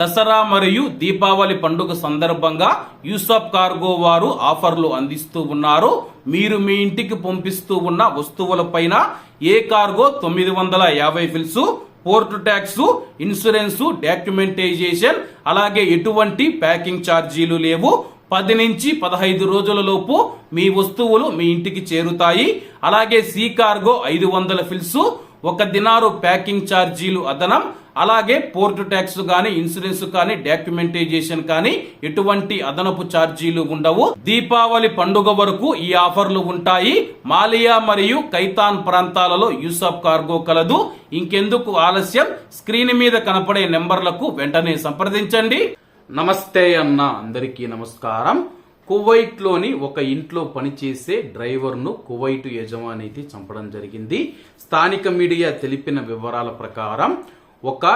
దసరా మరియు దీపావళి పండుగ సందర్భంగా యూసఫ్ కార్గో వారు ఆఫర్లు అందిస్తూ ఉన్నారు. మీరు మీ ఇంటికి పంపిస్తూ ఉన్న వస్తువులపైన ఏ కార్గో తొమ్మిది వందల యాభై fils port tax insurance documentation అలాగే ఎటువంటి ప్యాకింగ్ ఛార్జీలు లేవు. పది నుంచి పదహైదు రోజులలోపు మీ వస్తువులు మీ ఇంటికి చేరుతాయి. అలాగే సీ కార్గో ఐదు వందల ఫిల్స్ ఒక దినారు ప్యాకింగ్ ఛార్జీలు అదనం అలాగే పోర్టు ట్యాక్స్ కానీ ఇన్సూరెన్స్ కానీ డాక్యుమెంటైజేషన్ కానీ ఎటువంటి అదనపు ఛార్జీలు ఉండవు. దీపావళి పండుగ వరకు ఈ ఆఫర్లు ఉంటాయి. మాలియా మరియు కైతాన్ ప్రాంతాలలో యూసఫ్ కార్గో కలదు. ఇంకెందుకు ఆలస్యం? స్క్రీన్ మీద కనపడే నెంబర్లకు వెంటనే సంప్రదించండి. నమస్తే అన్న అందరికీ నమస్కారం. కువైట్లోని ఒక ఇంట్లో పనిచేసే డ్రైవర్ను కువైట్ యజమాని అయితే చంపడం జరిగింది. స్థానిక మీడియా తెలిపిన వివరాల ప్రకారం ఒక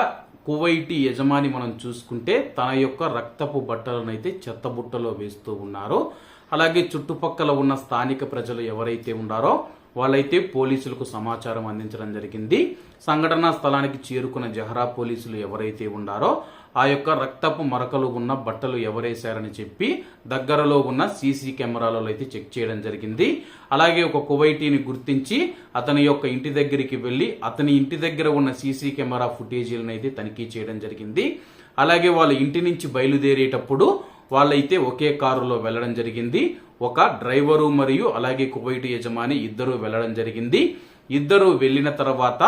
కువైటీ యజమాని మనం చూసుకుంటే తన యొక్క రక్తపు బట్టలను అయితే చెత్తబుట్టలో వేస్తూ ఉన్నారు. అలాగే చుట్టుపక్కల ఉన్న స్థానిక ప్రజలు ఎవరైతే ఉన్నారో వాళ్ళైతే పోలీసులకు సమాచారం అందించడం జరిగింది. సంఘటనా స్థలానికి చేరుకున్న జహరా పోలీసులు ఎవరైతే ఉన్నారో ఆ యొక్క రక్తపు మరకలు ఉన్న బట్టలు ఎవరేశారని చెప్పి దగ్గరలో ఉన్న సీసీ కెమెరాలలో అయితే చెక్ చేయడం జరిగింది. అలాగే ఒక కువైటీని గుర్తించి అతని యొక్క ఇంటి దగ్గరికి వెళ్ళి అతని ఇంటి దగ్గర ఉన్న సీసీ కెమెరా ఫుటేజీలను అయితే తనిఖీ చేయడం జరిగింది. అలాగే వాళ్ళ ఇంటి నుంచి బయలుదేరేటప్పుడు వాళ్ళైతే ఒకే కారులో వెళ్ళడం జరిగింది. ఒక డ్రైవరు మరియు అలాగే కువైట్ యజమాని ఇద్దరు వెళ్ళడం జరిగింది. ఇద్దరు వెళ్ళిన తర్వాత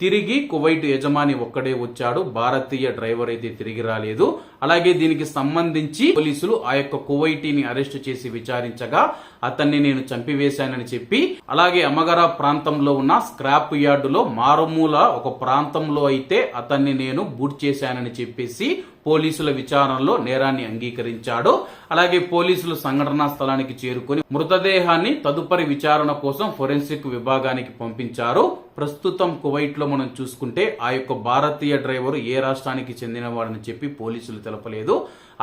తిరిగి కువైట్ యజమాని ఒక్కడే వచ్చాడు. భారతీయ డ్రైవర్ అయితే తిరిగి రాలేదు. అలాగే దీనికి సంబంధించి పోలీసులు ఆ యొక్క కువైటీని అరెస్ట్ చేసి విచారించగా అతన్ని నేను చంపివేశానని చెప్పి అలాగే అమగరా ప్రాంతంలో ఉన్న స్క్రాప్ యార్డులో మారుమూల ఒక ప్రాంతంలో అయితే అతన్ని నేను బూట్ చేశానని చెప్పేసి పోలీసుల విచారణలో నేరాన్ని అంగీకరించాడు. అలాగే పోలీసులు సంఘటనా స్థలానికి చేరుకొని మృతదేహాన్ని తదుపరి విచారణ కోసం ఫోరెన్సిక్ విభాగానికి పంపించారు. ప్రస్తుతం కువైట్లో మనం చూసుకుంటే ఆ యొక్క భారతీయ డ్రైవర్ ఏ రాష్ట్రానికి చెందినవాడని చెప్పి పోలీసులు తెలపలేదు.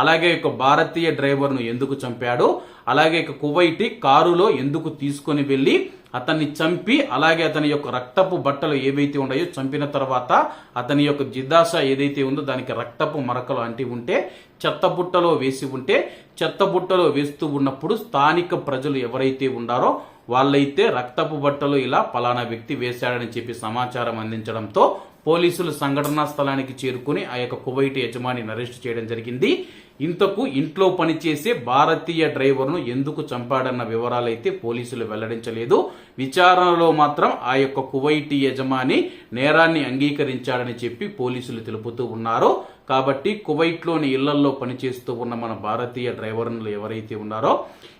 అలాగే యొక్క భారతీయ డ్రైవర్ను ఎందుకు చంపాడు? అలాగే ఇక కువైటి కారులో ఎందుకు తీసుకొని వెళ్ళి అతన్ని చంపి అలాగే అతని యొక్క రక్తపు బట్టలు ఏవైతే ఉన్నాయో చంపిన తర్వాత అతని యొక్క జిద్దాస ఏదైతే ఉందో దానికి రక్తపు మరకలు అంటి ఉంటే చెత్త బుట్టలో వేసి ఉంటే చెత్త బుట్టలో వేస్తూ ఉన్నప్పుడు స్థానిక ప్రజలు ఎవరైతే ఉన్నారో వాళ్ళైతే రక్తపు బట్టలు ఇలా పలానా వ్యక్తి వేశాడని చెప్పి సమాచారం అందించడంతో పోలీసులు సంఘటనా స్థలానికి చేరుకుని ఆ యొక్క కువైట్ యజమానిని అరెస్ట్ చేయడం జరిగింది. ఇంతకు ఇంట్లో పనిచేసే భారతీయ డ్రైవర్ను ఎందుకు చంపాడన్న వివరాలైతే పోలీసులు వెల్లడించలేదు. విచారణలో మాత్రం ఆ యొక్క కువైటీ యజమాని నేరాన్ని అంగీకరించాడని చెప్పి పోలీసులు తెలుపుతూ ఉన్నారు. కాబట్టి కువైట్లోని ఇళ్ళల్లో పనిచేస్తూ ఉన్న మన భారతీయ డ్రైవర్లు ఎవరైతే ఉన్నారో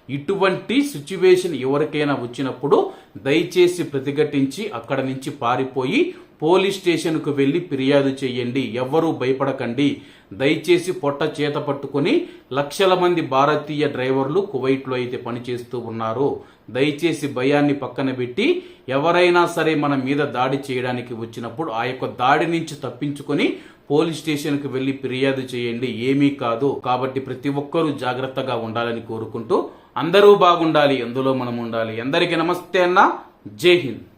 ఇటువంటి సిచ్యువేషన్ ఎవరికైనా వచ్చినప్పుడు దయచేసి ప్రతిఘటించి అక్కడ నుంచి పారిపోయి పోలీస్ స్టేషన్కు వెళ్ళి ఫిర్యాదు చేయండి ఎవ్వరూ భయపడకండి. దయచేసి పొట్ట చేత పట్టుకుని లక్షల మంది భారతీయ డ్రైవర్లు కువైట్లో అయితే పనిచేస్తూ ఉన్నారు. దయచేసి భయాన్ని పక్కన పెట్టి ఎవరైనా సరే మన మీద దాడి చేయడానికి వచ్చినప్పుడు ఆ యొక్క దాడి నుంచి తప్పించుకొని పోలీస్ స్టేషన్కి వెళ్ళి ఫిర్యాదు చేయండి. ఏమీ కాదు. కాబట్టి ప్రతి ఒక్కరూ జాగ్రత్తగా ఉండాలని కోరుకుంటూ అందరూ బాగుండాలి. అందులో మనం ఉండాలి. అందరికీ నమస్తే అన్న. జై హింద్.